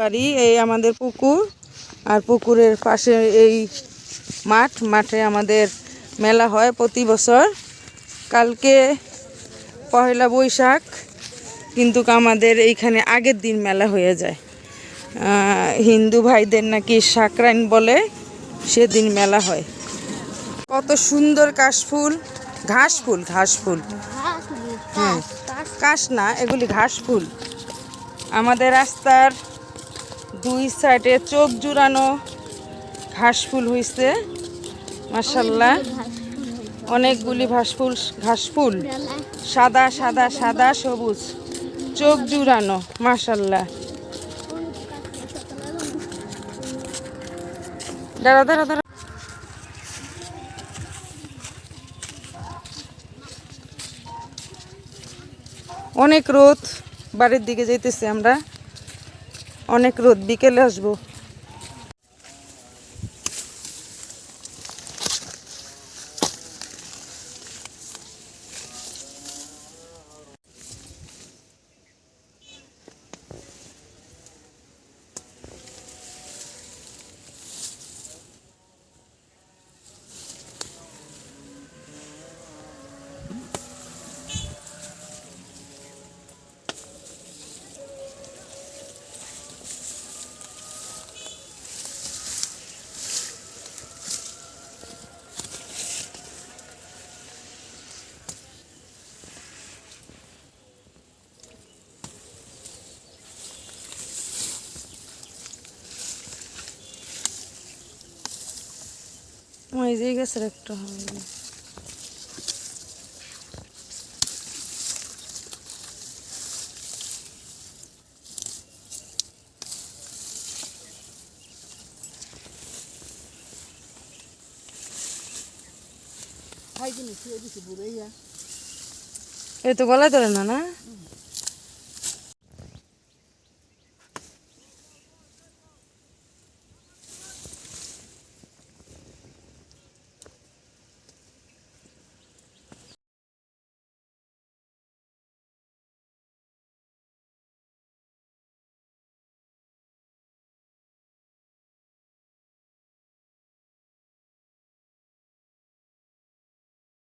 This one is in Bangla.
বাড়ি এই আমাদের পুকুর আর পুকুরের পাশে এই মাঠ মাঠে আমাদের মেলা হয় প্রতি বছর। কালকে পহেলা বৈশাখ কিন্তু আমাদের এইখানে আগের দিন মেলা হয়ে যায়। হিন্দু ভাইদের নাকি সাকরাইন বলে সেদিন মেলা হয়। কত সুন্দর কাশফুল ঘাস ফুল ঘাস ফুল। হ্যাঁ কাশ না এগুলি ঘাস ফুল। আমাদের রাস্তার দুই সাইডে চোখ জুড়ানো ঘাস ফুল হইছে মাসাল্লাহ অনেকগুলি ঘাস ফুল ঘাস ফুল সাদা সাদা সাদা, সবুজ। চোখ জুড়ানো মাসাল্লাহ দাঁড়া। অনেক রোদ, বাড়ির দিকে যাইতেছি আমরা। অনেক রোদ বিকেলে আসব। ওই যে গেছে একটা হবে এই তো গলায় ধরে না না